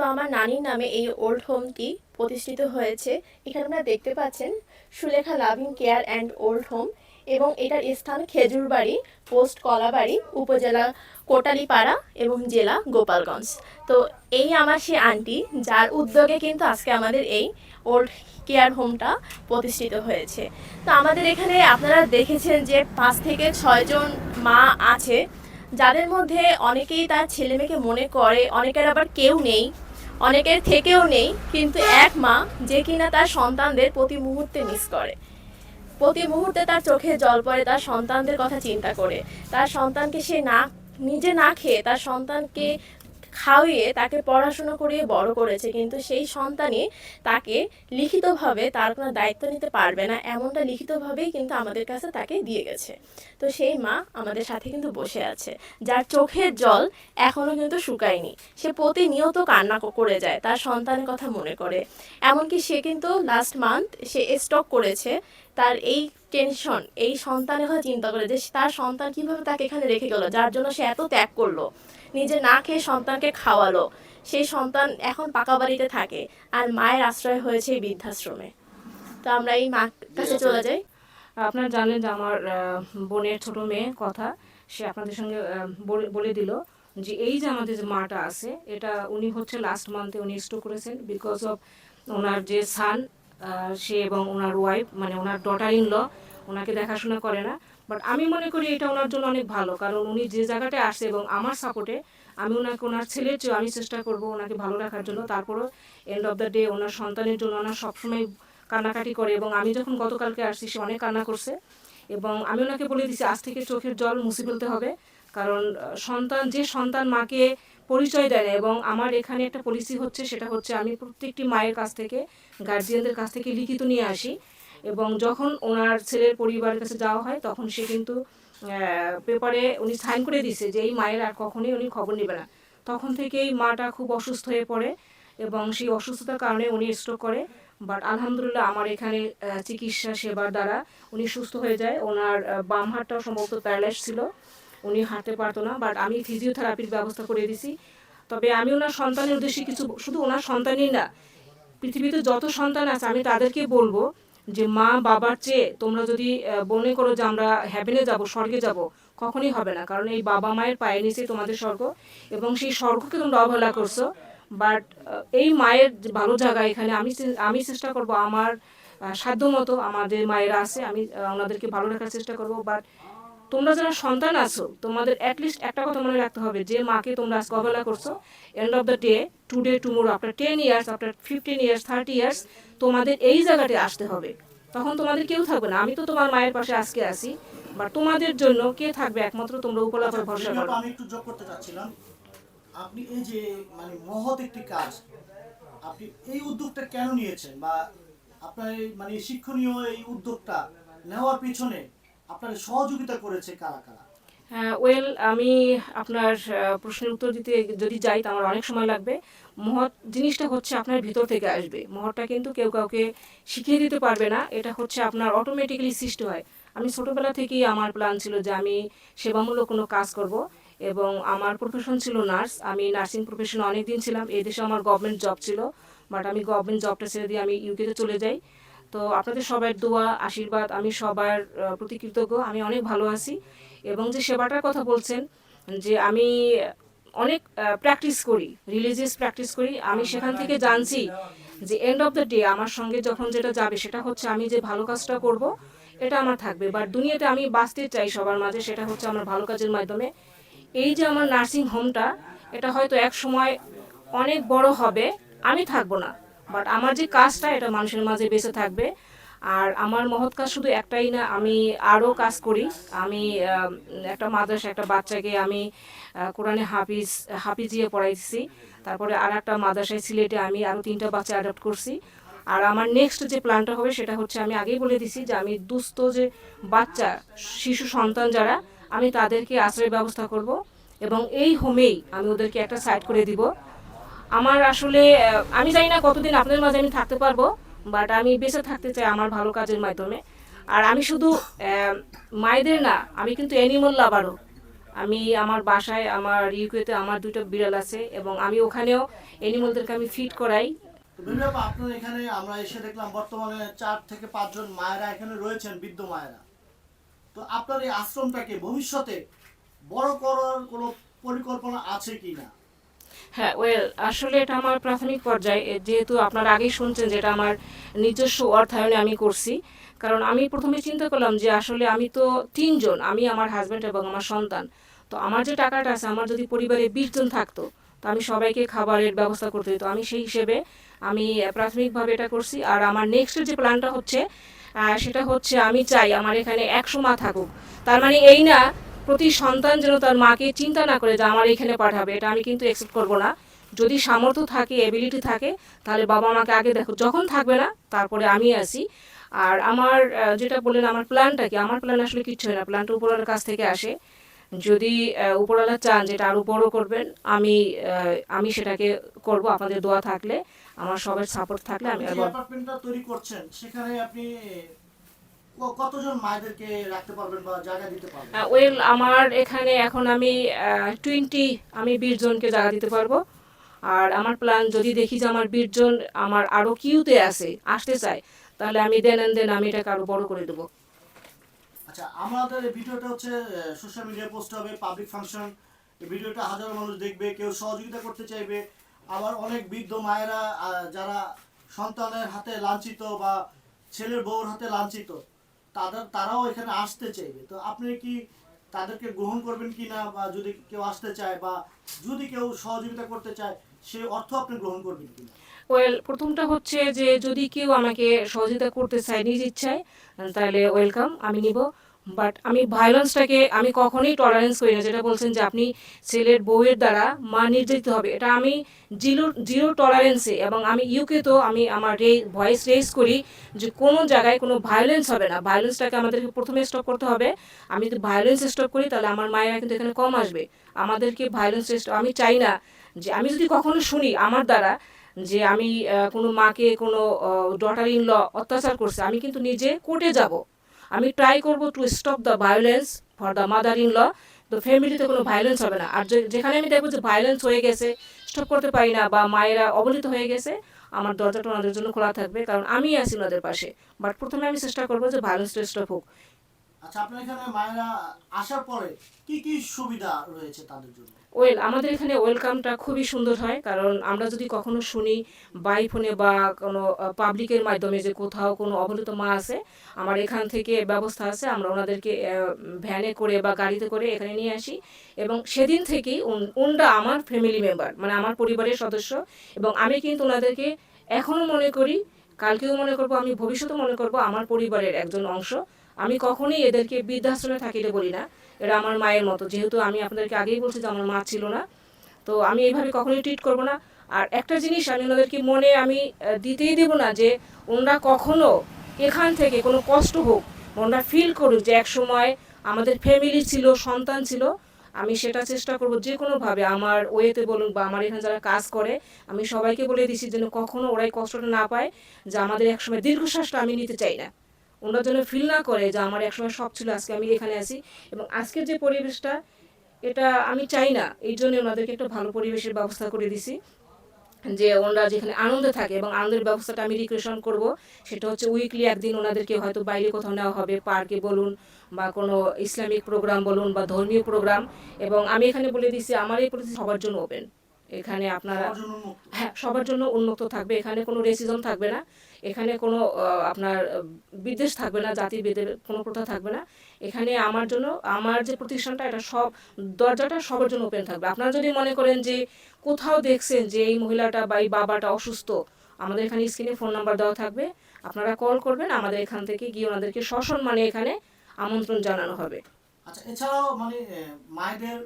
তো আমার নানির নামে এই ওল্ড হোমটি প্রতিষ্ঠিত হয়েছে। এখানে আপনারা দেখতে পাচ্ছেন Sulekha loving care and old home এবং এটার স্থান খেজুরবাড়ি পোস্ট কলাবাড়ি, উপজেলা কোটালীপাড়া এবং জেলা গোপালগঞ্জ। তো এই আমার সে আন্টি, যার উদ্যোগে কিন্তু আজকে আমাদের এই ওল্ড কেয়ার হোমটা প্রতিষ্ঠিত হয়েছে। তো আমাদের এখানে আপনারা দেখেছেন যে পাঁচ থেকে ছয়জন মা আছে, যাদের মধ্যে অনেকেই তার ছেলে মেয়েকে মনে করে, অনেকের আবার কেউ নেই। অনেকের থেকেও নেই, কিন্তু এক মা যে কিনা তার সন্তানদের প্রতি মুহূর্তে মিস করে। প্রতি মুহূর্তে তার চোখে জল পড়ে, তার সন্তানদের কথা চিন্তা করে। তার সন্তানকে সে না, নিজে না খেয়ে, তার সন্তানকে খাওয়িয়ে তাকে পড়াশোনা করিয়ে বড় করেছে, কিন্তু সেই সন্তানই তাকে লিখিতভাবে তার কোনো দায়িত্ব নিতে পারবে না, এমনটা লিখিতভাবেই কিন্তু আমাদের কাছে তাকে দিয়ে গেছে। তো সেই মা আমাদের সাথে কিন্তু বসে আছে, যার চোখের জল এখনও কিন্তু শুকায়নি। সে প্রতিনিয়ত কান্না করে যায়, তার সন্তানের কথা মনে করে। এমনকি সে কিন্তু লাস্ট মান্থ সে স্টক করেছে, তার এই টেনশন এই সন্তানের কথা চিন্তা করে যে তার সন্তান কীভাবে তাকে এখানে রেখে গেল, যার জন্য সে এত ত্যাগ করল। নিজে না খেয়ে সন্তানকে খাওয়ালো। সেই সন্তান এখন পাকা বাড়িতে থাকে আর মায়ের আশ্রয় হয়েছে এই বৃদ্ধাশ্রমে। তো আমরা এই মা কাছে চলে যাই। আপনারা জানেন যে আমার বোনের ছোট মেয়ে কথা, সে আপনাদের সঙ্গে বলে- দিল যে এই যে আমাদের যে মাটা আছে, এটা উনি হচ্ছে লাস্ট মান্থে উনি স্ট্রোক করেছেন বিকজ অফ ওনার যে সান সে এবং ওনার ওয়াইফ মানে ওনার ডটার ইন ল ওনাকে দেখাশোনা করে না। বাট আমি মনে করি এটা ওনার জন্য অনেক ভালো, কারণ উনি যে জায়গাটায় আসছে এবং আমার সাপোর্টে আমি ওনাকে, ওনার ছেলের চেয়ে আমি চেষ্টা করব ওনাকে ভালো রাখার জন্য। তারপরও এন্ড অফ দ্য ডে ওনার সন্তানের জন্য ওনার সবসময় কান্নাকাটি করে এবং আমি যখন গতকালকে আসছি, সে অনেক কান্না করছে এবং আমি ওনাকে বলে দিছি, আজ থেকে চোখের জল মুছে ফেলতে হবে। কারণ সন্তান, যে সন্তান মাকে পরিচয় দেয় না এবং আমার এখানে একটা পলিসি হচ্ছে, সেটা হচ্ছে আমি প্রত্যেকটি মায়ের কাছ থেকে গার্জিয়ানদের কাছ থেকে লিখিত নিয়ে আসি। এবং যখন ওনার ছেলের পরিবারের কাছে যাওয়া হয়, তখন সে কিন্তু পেপারে উনি সাইন করে দিছে যে এই মায়ের আর কখনোই উনি খবর নেবে না। তখন থেকেই মাটা খুব অসুস্থ হয়ে পড়ে এবং সেই অসুস্থতার কারণে উনি স্ট্রোক করে। বাট আলহামদুলিল্লাহ আমার এখানে চিকিৎসা সেবার দ্বারা উনি সুস্থ হয়ে যায়। ওনার বাম হাতটা সম্ভবত প্যারালাইজ ছিল। উনি হাঁটতে পারতো না। বাট আমি ফিজিওথেরাপির ব্যবস্থা করে দিছি তবে আমি ওনার সন্তানের উদ্দেশ্যে কিছু, শুধু ওনার সন্তানই না, পৃথিবীতে যত সন্তান আছে, আমি তাদেরকে বলব যে মা বাবার চেয়ে তোমরা যদি মনে করো যে আমরা হ্যাভেনে যাব, স্বর্গে যাব, কখনই হবে না। কারণ এই বাবা মায়ের পায়ে নিচে তোমাদের স্বর্গ এবং সেই স্বর্গকে তোমরা অবহেলা করছ। বাট এই মায়ের ভালো জায়গা এখানে আমি আমি চেষ্টা করব আমার সাধ্য মতো আমাদের মায়েরা আছে, আমি ওনাদেরকে ভালো রাখার চেষ্টা করব। বাট তোমরা যারা সন্তান আছো তোমাদের অ্যাটলিস্ট একটা কথা মনে রাখতে হবে যে মাকে তোমরা আজকে অবহেলা করছ end of the day to today tomorrow after ten years after fifteen years thirty years তোমাদের এই জায়গাতে আসতে হবে। তখন তোমাদের কেউ থাকবে না। আমি তো তোমার মায়ের পাশে আজকে আসি বা তোমাদের জন্য কে থাকবে একমাত্র তোমরা উপলাপের ভরসা করো। আমি একটু যোগ করতে চাচ্ছিলাম। আপনি এই যে মানে মহৎ একটি কাজ আপনি এই উদ্যোগটা কেন নিয়েছেন? বা আপনার মানে শিক্ষণীয় এই উদ্যোগটা নেওয়ার পিছনে আপনার সহযোগিতা করেছে কারা কারা? ওয়েল আমি আপনার প্রশ্নের উত্তর দিতে যদি যাই আমার অনেক সময় লাগবে। মহৎ জিনিসটা হচ্ছে আপনার ভিতর থেকে আসবে। মহৎটা কিন্তু কেউ কাউকে শিখিয়ে দিতে পারবে না। এটা হচ্ছে আপনার অটোমেটিক্যালি সৃষ্টি হয়। আমি ছোটবেলা থেকেই আমার প্ল্যান ছিল যে আমি সেবামূলক কোনো কাজ করব এবং আমার প্রফেশন ছিল নার্স আমি নার্সিং প্রফেশনে অনেক দিন ছিলাম। এই দেশে আমার গভর্নমেন্ট জব ছিল। বাট আমি গভর্নমেন্ট জবটা ছেড়ে দিয়ে আমি ইউকেতে চলে যাই। তো আপনাদের সবার দোয়া, আশীর্বাদ, আমি সবার প্রতি কৃতজ্ঞ, আমি অনেক ভালো আছি। এবং যে সেবাটার কথা বলছেন, যে আমি অনেক প্র্যাকটিস করি রিলিজিয়াস প্র্যাকটিস করি, আমি সেখান থেকে জানছি যে এন্ড অফ দ্য ডে আমার সঙ্গে যখন যেটা যাবে, সেটা হচ্ছে আমি যে ভালো কাজটা করব, এটা আমার থাকবে। বাট দুনিয়াতে আমি বাঁচতে চাই সবার মাঝে, সেটা হচ্ছে আমার ভালো কাজের মাধ্যমে। এই যে আমার নার্সিং হোমটা এটা হয়তো এক সময় অনেক বড় হবে, আমি থাকব না। বাট আমার যে কাজটা, এটা মানুষের মাঝে বেঁচে থাকবে। আর আমার মহৎ কাজ শুধু একটাই না, আমি আরও কাজ করি। আমি একটা মাদ্রাসা, একটা বাচ্চাকে আমি কোরআনে হাফিজ, হাফিজিয়ে পড়াইছি। তারপরে আর একটা মাদ্রাসায়, সিলেটে আমি আরও তিনটা বাচ্চা অ্যাডপ্ট করছি। আর আমার নেক্সট যে প্ল্যানটা হবে, সেটা হচ্ছে আমি আগেই বলে দিছি যে আমি দুস্থ যে বাচ্চা, শিশু সন্তান যারা, আমি তাদেরকে আশ্রয় ব্যবস্থা করব। এবং এই হোমেই আমি ওদেরকে একটা সাইড করে দিব। আমার আসলে আমি জানি না কতদিন আপনাদের মাঝে আমি থাকতে পারব বাট আমি বেঁচে থাকতে চাই আমার ভালো কাজের মাধ্যমে। আর আমি শুধু মায়েদের না, আমি কিন্তু অ্যানিমাল লাভারও আমি আমার বাসায়, আমার ইউকেতে আমার দুটো বিড়াল আছে এবং আমি ওখানেও অ্যানিমালদেরকে আমি ফিট করাই। আপনার এখানে আমরা এসে দেখলাম বর্তমানে চার থেকে পাঁচজন মায়েরা এখানে রয়েছেন, বৃদ্ধ মায়েরা। তো আপনার এই আশ্রমটাকে ভবিষ্যতে বড় করার কোনো পরিকল্পনা আছে কি না হ্যাঁ ওয়েল আসলে এটা আমার প্রাথমিক পর্যায়ে। যেহেতু আপনারা আগেই শুনছেন যেটা আমার নিজস্ব অর্থায়নে আমি করছি। কারণ আমি প্রথমে চিন্তা করলাম যে আসলে আমি তো তিনজন, আমি আমার হাজব্যান্ড এবং আমার সন্তান। তো আমার যে টাকাটা আছে, আমার যদি পরিবারে বিশ জন থাকতো, তো আমি সবাইকে খাবারের ব্যবস্থা করতে দিত। আমি সেই হিসেবে আমি প্রাথমিকভাবে এটা করছি। আর আমার নেক্সট যে প্ল্যানটা হচ্ছে সেটা হচ্ছে আমি চাই আমার এখানে একশো মা থাকুক। তার মানে এই না প্রতি সন্তান যেন তার মাকে চিন্তা না করে যে আমার এখানে পাঠাবে এটা আমি কিন্তু অ্যাকসেপ্ট করব না। যদি সামর্থ্য থাকে এবিলিটি থাকে তাহলে বাবা মাকে আগে দেখো। যখন থাকবে না তারপরে আমি আসি আর আমার যেটা বললেন আমার প্ল্যানটা কি? আমার প্ল্যান আসলে কিচ্ছু হয় না। প্ল্যানটা উপরওয়ালার কাছ থেকে আসে। যদি উপরওয়ালা চান যেটা আরও বড় করবেন আমি আমি সেটাকে করব। আপনাদের দোয়া থাকলে আমার সবার সাপোর্ট থাকলে আমি তৈরি করছেন সেখানে আপনি কতজন মায়েদেরকে রাখতে পারবেন বা জায়গা দিতে পারবেন? ওয়েল আমার এখানে এখন আমি টোয়েন্টি আমি বিশ জনকে জায়গা দিতে পারব। আর আমার প্ল্যান যদি দেখি যে আমার বিশ জন আমার আরও কিউতে আছে আসতে চায় তাহলে আমি দেন এন্ড দেন আমি এটাকে আরও বড় করে দেবো। আচ্ছা আমাদের ভিডিওটা হচ্ছে সোশ্যাল মিডিয়ায় পোস্ট হবে পাবলিক ফাংশন ভিডিওটা হাজারো মানুষ দেখবে কেউ সহযোগিতা করতে চাইবে। আবার অনেক বৃদ্ধ মায়েরা যারা সন্তানের হাতে লাঞ্ছিত বা ছেলের বউর হাতে লাঞ্ছিত তাদের, তারাও এখানে আসতে চাইবে। তো আপনি কি তাদেরকে গ্রহণ করবেন কি না বা যদি কেউ আসতে চায় বা যদি কেউ সহযোগিতা করতে চায়, সে অর্থ আপনি গ্রহণ করবেন কিনা? ওয়েল, প্রথমটা হচ্ছে যে যদি কেউ আমাকে সহযোগিতা করতে চায়, নিজ ইচ্ছায়, তাহলে ওয়েলকাম, আমি নিব। বাট আমি ভায়োলেন্সটাকে আমি কখনোই টলারেন্স করি না। যেটা বলছেন যে আপনি ছেলের বউয়ের দ্বারা মা নির্যাতিত হবে। এটা আমি জিরো জিরো টলারেন্সে এবং আমি ইউকে তো আমি আমার ভয়েস রেজ করি যে কোনো জায়গায় কোনো ভায়োলেন্স হবে না। ভায়োলেন্সটাকে আমাদেরকে প্রথমে স্টপ করতে হবে। আমি যদি ভায়োলেন্স স্টপ করি, তাহলে আমার মায়েরা কিন্তু এখানে কম আসবে। আমাদেরকে ভায়োলেন্স আমি চাই না যে, আমি যদি কখনো শুনি আমার দ্বারা যে আমি কোনো মাকে কোনো ডটার ইন ল অত্যাচার করছে, আমি কিন্তু নিজে কোর্টে যাব। আমি ট্রাই করব to stop the violence for the mother in law তো ফ্যামিলিতে কোনো ভায়োলেন্স হবে না। আর যেখানে আমি দেখব যে ভায়োলেন্স হয়ে গেছে স্টপ করতে পারি না বা মায়েরা অবনীত হয়ে গেছে, আমার দরজাটা ওনাদের জন্য খোলা থাকবে, কারণ আমি আছি ওনাদের পাশে। বাট প্রথমে আমি চেষ্টা করব যে ভায়োলেন্সটা স্টপ হোক। আচ্ছা আপনার এখানে মায়েরা আসার পরে কি কি সুবিধা রয়েছে তাদের জন্য? ওয়েল আমাদের এখানে ওয়েলকামটা খুবই সুন্দর হয়, কারণ আমরা যদি কখনো শুনি বাই ফোনে বা কোনো পাবলিকের মাধ্যমে যে কোথাও কোনো অবহেলিত মা আছে, আমার এখান থেকে ব্যবস্থা আছে, আমরা ওনাদেরকে ভ্যানে করে বা গাড়িতে করে এখানে নিয়ে আসি। এবং সেদিন থেকেই উন- উনরা আমার ফ্যামিলি মেম্বার মানে আমার পরিবারের সদস্য। এবং আমি কিন্তু ওনাদেরকে এখনও মনে করি, কালকেও মনে করব, আমি ভবিষ্যতে মনে করব, আমার পরিবারের একজন অংশ। আমি কখনোই এদেরকে বৃদ্ধাশ্রমে থাকিতে বলি না। এরা আমার মায়ের মতো। যেহেতু আমি আপনাদেরকে আগেই বলছি যে আমার মা ছিল না, তো আমি এইভাবে কখনোই ট্রিট করব না। আর একটা জিনিস আমি ওনাদেরকে মনে আমি দিতেই দেব না যে ওনারা কখনো এখান থেকে কোনো কষ্ট হোক, ওনারা ফিল করুক যে এক সময় আমাদের ফ্যামিলি ছিল, সন্তান ছিল, আমি সেটা চেষ্টা করব যে কোনোভাবে আমার ওয়েতে বলুন বা আমার এখানে যারা কাজ করে, আমি সবাইকে বলে দিছি যেন কখনো ওরাই কষ্টটা না পায়, যে আমাদের একসময় দীর্ঘশ্বাসটা আমি নিতে চাই না। ওনারা যেন ফিল না করে যে আমার একসময় সব ছিল, আজকে আমি এখানে আছি। এবং আজকের যে পরিবেশটা, এটা আমি চাই না। এই জন্য ওনাদেরকে একটা ভালো পরিবেশের ব্যবস্থা করে দিছি, যে ওনারা যেখানে আনন্দে থাকে এবং আনন্দের ব্যবস্থাটা আমি রিক্রেশন করব, সেটা হচ্ছে উইকলি একদিন ওনাদেরকে হয়তো বাইরে কোথাও নেওয়া হবে পার্কে বলুন বা কোনো ইসলামিক প্রোগ্রাম বলুন বা ধর্মীয় প্রোগ্রাম এবং আমি এখানে বলে দিছি, আমার এই পরিস্থিতি সবার জন্য ওপেন এখানে আপনারা সবার জন্য উন্মুক্ত। হ্যাঁ সবার জন্য উন্মুক্ত থাকবে। এখানে কোনো রেসিজম থাকবে না। এখানে কোনো আপনার বিদ্বেষ থাকবে না জাতি ভেদের কোনো প্রথা থাকবে না। এখানে আমার জন্য আমার যে প্রতিষ্ঠানটা এটা সব দরজাটা সবার জন্য ওপেন থাকবে। আপনারা যদি মনে করেন যে কোথাও দেখছেন যে এই মহিলাটা বা এই বাবাটা অসুস্থ আমাদের এখানে স্ক্রিনে ফোন নাম্বার দেওয়া থাকবে। আপনারা কল করবেন আমাদের এখান থেকে গিয়ে ওনাদেরকে সসম্মানে এখানে আমন্ত্রণ জানানো হবে। আচ্ছা এছাড়াও মানে মায়েদের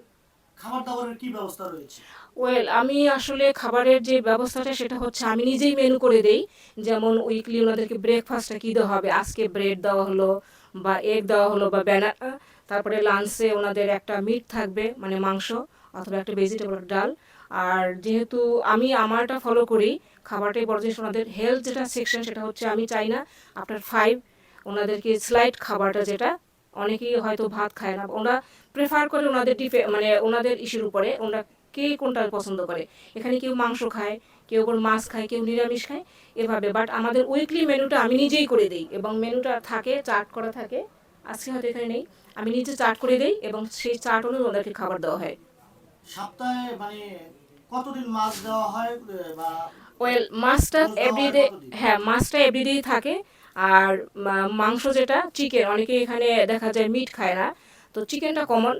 ওয়েল আমি আসলে খাবারের যে ব্যবস্থাটা, সেটা হচ্ছে আমি নিজেই মেনু করে দেই। যেমন উইকলি ওনাদেরকে ব্রেকফাস্টটা কী দেওয়া হবে? আজকে ব্রেড দেওয়া হলো বা এগ দেওয়া হলো বা ব্যানার তারপরে লাঞ্চে ওনাদের একটা মিট থাকবে মানে মাংস অথবা একটা ভেজিটেবল ডাল। আর যেহেতু আমি আমারটা ফলো করি খাবারটাই বড় জিনিস ওনাদের হেলথ যেটা সেকশন সেটা হচ্ছে আমি চাই না আফটার ফাইভ ওনাদেরকে স্লাইড খাবারটা যেটা অনেকেই হয়তো ভাত খায় না। ওরা প্রেফার করে ওনাদের ডিফে মানে ওনাদের ইস্যুর উপরে। ওনারা কে কোনটা পছন্দ করে? এখানে কেউ মাংস খায় কেউ আবার মাছ খায় কেউ নিরামিষ খায় এভাবে। বাট আমাদের উইকলি মেনুটা আমি নিজেই করে দিই এবং মেনুটা থাকে চার্ট করা থাকে। আজকে হয়তো এখানে নেই। আমি নিজে চার্ট করে দিই এবং সেই চার্ট অনুযায়ী ওদেরকে খাবার দেওয়া হয়। সপ্তাহে মানে কতদিন মাছ দেওয়া হয় বা ওয়েল মাছটা এভরিডে হ্যাঁ মাছটা এভরিডেই থাকে। আর মাংস যেটা চিকেন অনেকে এখানে দেখা যায় মিট খায় না। তো চিকেনটা কমন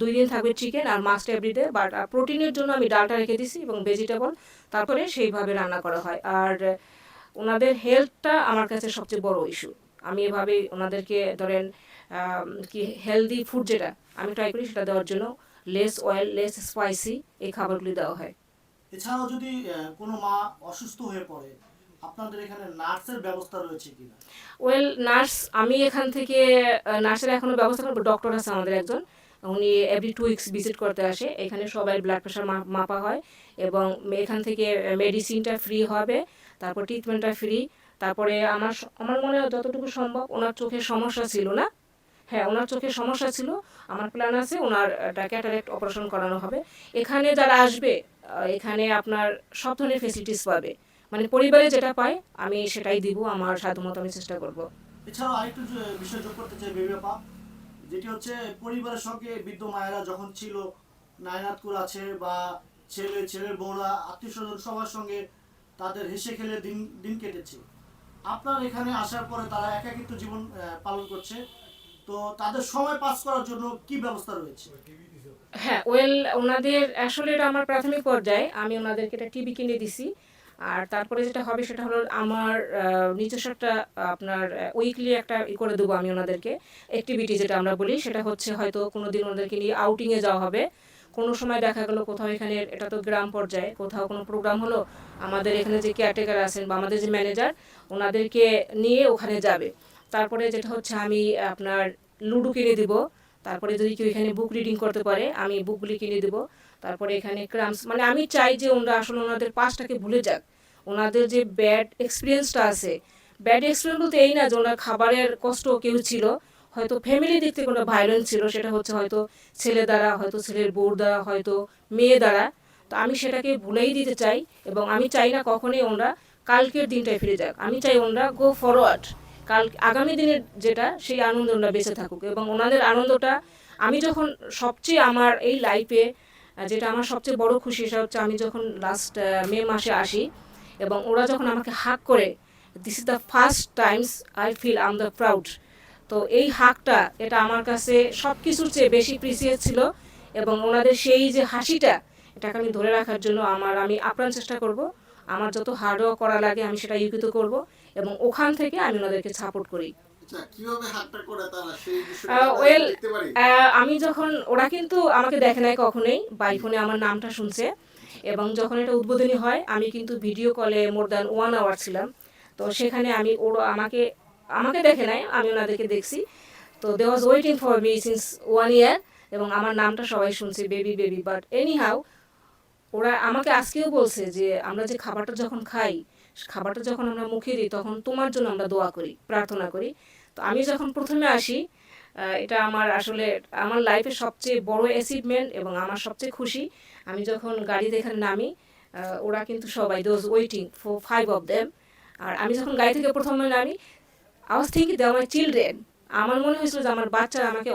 দুই দিন থাকবে চিকেন আর মাছটা এভরিডে বাট প্রোটিনের জন্য আমি ডালটা রেখে দিছি এবং ভেজিটেবল তারপরে সেইভাবে রান্না করা হয়। আর, ওনাদের হেলথটা আমার কাছে সবচেয়ে বড় ইস্যু আমি এভাবে ওনাদেরকে ধরেন কি হেলদি ফুড যেটা, আমি ট্রাই করি সেটা দেওয়ার জন্য লেস অয়েল লেস স্পাইসি এই খাবারগুলি দেওয়া হয়। এছাড়াও যদি কোনো মা অসুস্থ হয়ে পড়ে আপনাদের এখানে নার্সের ব্যবস্থা রয়েছে কিনা? ওয়েল, নার্স, আমি এখান থেকে নার্সের এখনও ব্যবস্থা করব, ডক্টর আছে আমাদের একজন, উনি এভরি টু উইকস ভিজিট করতে আসে, এখানে সবাই ব্লাড প্রেশার মাপা হয়, এবং এখান থেকে মেডিসিনটা ফ্রি হবে, তারপর ট্রিটমেন্টটা ফ্রি তারপরে আমার আমার মনে হয় যতটুকু সম্ভব ওনার চোখের সমস্যা ছিল না? হ্যাঁ ওনার চোখের সমস্যা ছিল, আমার প্ল্যান আছে, ওনার ক্যাটারেক্ট অপারেশন করানো হবে, এখানে যারা আসবে এখানে আপনার সব ধরনের ফেসিলিটিস পাবে মানে পরিবারে যেটা পায় আমি সেটাই দিব আমার সাধ্যমতো আমি চেষ্টা করব। এছাড়াও আরেকটু বিষয় যোগ করতে চাই বেবি আপা যেটি হচ্ছে পরিবারের সঙ্গে বৃদ্ধ মায়েরা যখন ছিল নায়নাতকুর আছে বা ছেলে ছেলের বউরা আত্মীয় স্বজন সবার সঙ্গে তাদের হেসে খেলে দিন দিন কেটেছে। আপনার এখানে আসার পরে তারা একাকিত্ব জীবন পালন করছে। তো তাদের সময় পাস করার জন্য কি ব্যবস্থা রয়েছে? হ্যাঁ ওয়েল ওনাদের আসলে এটা আমার প্রাথমিক পর্যায়ে। আমি ওনাদেরকে একটা টিভি কিনে দিছি। আর তারপরে যেটা হবে সেটা হলো আমার নিজস্ব একটা, আপনার উইকলি একটা ই করে দেবো আমি ওনাদেরকে অ্যাক্টিভিটি যেটা আমরা বলি, সেটা হচ্ছে হয়তো কোনো দিন ওনাদেরকে নিয়ে আউটিংয়ে যাওয়া হবে। কোনো সময় দেখা গেলো কোথাও এখানে, এটা তো গ্রাম পর্যায়ে, কোথাও কোনো প্রোগ্রাম হলো, আমাদের এখানে যে কেয়ারটেকার আছেন বা আমাদের যে ম্যানেজার ওনাদেরকে নিয়ে ওখানে যাবে। তারপরে যেটা হচ্ছে আমি আপনার লুডো কিনে দিব তারপরে যদি কেউ এখানে বুক রিডিং করতে পারে, আমি বুকগুলি কিনে দেব। তারপরে এখানে ক্রামস মানে আমি চাই যে ওনারা আসলে ওনাদের পাস্টটাকে ভুলে যাক। ওনাদের যে ব্যাড এক্সপিরিয়েন্সটা আছে। ব্যাড এক্সপিরিয়েন্স বলতে এই না যে ওনার খাবারের কষ্ট কেউ ছিল। হয়তো ফ্যামিলি দিক থেকে কোনো ভায়োলেন্স ছিল, সেটা হচ্ছে হয়তো ছেলে দ্বারা, হয়তো ছেলের বউর দ্বারা, হয়তো মেয়ে দ্বারা। তো আমি সেটাকে ভুলেই দিতে চাই এবং আমি চাই না কখনোই ওনারা কালকের দিনটায় ফিরে যাক। আমি চাই ওনারা গো ফরওয়ার্ড কাল আগামী দিনের যেটা, সেই আনন্দ ওনারা বেঁচে থাকুক। এবং ওনাদের আনন্দটা, আমি যখন সবচেয়ে আমার এই লাইফে যেটা আমার সবচেয়ে বড় খুশি, সেটা হচ্ছে আমি যখন লাস্ট মে মাসে আসি, এবং ওরা যখন আমাকে হাক করে this is the first times I feel am the proud তো এই হাকটা এটা আমার কাছে সব কিছুর চেয়ে বেশি প্রিসিয়াস ছিল, এবং ওনাদের সেই যে হাসিটা, এটাকে আমি ধরে রাখার জন্য আমার, আমি আপ্রাণ চেষ্টা করব। আমার যত হার্ডওয়ার্ক করা লাগে আমি সেটা ইউকিত করব এবং ওখান থেকে আমি ওনাদেরকে সাপোর্ট করি। আচ্ছা আমি যখন ওরা কিন্তু আমাকে দেখে নাই কখনোই বাই ফোনে আমার নামটা শুনছে। এবং যখন এটা উদ্বোধনী হয় আমি কিন্তু ভিডিও কলে মোর দ্যান ওয়ান আওয়ার ছিলাম। তো সেখানে আমি ওরা আমাকে আমাকে দেখে নাই আমি ওনাদেরকে দেখছি। তো they was waiting for me since one year এবং আমার নামটা সবাই শুনছে baby baby but anyhow ওরা আমাকে আজকেও বলছে যে, আমরা যে খাবারটা যখন খাই, খাবারটা যখন আমরা মুখে দিই, তখন তোমার জন্য আমরা দোয়া করি, প্রার্থনা করি। তো আমি যখন প্রথমে আসি এটা আমার আসলে, আমার লাইফের সবচেয়ে বড় অ্যাচিভমেন্ট এবং আমার সবচেয়ে খুশি। আমি যখন গাড়িতে এখানে নামি ওরা কিন্তু সবাই those waiting for five of them আর আমি যখন গাড়ি থেকে প্রথমে নামি আই ওয়াজ থিঙ্কিং দে আমার চিলড্রেন আমার মনে হয়েছিল যে আমার বাচ্চা আমাকে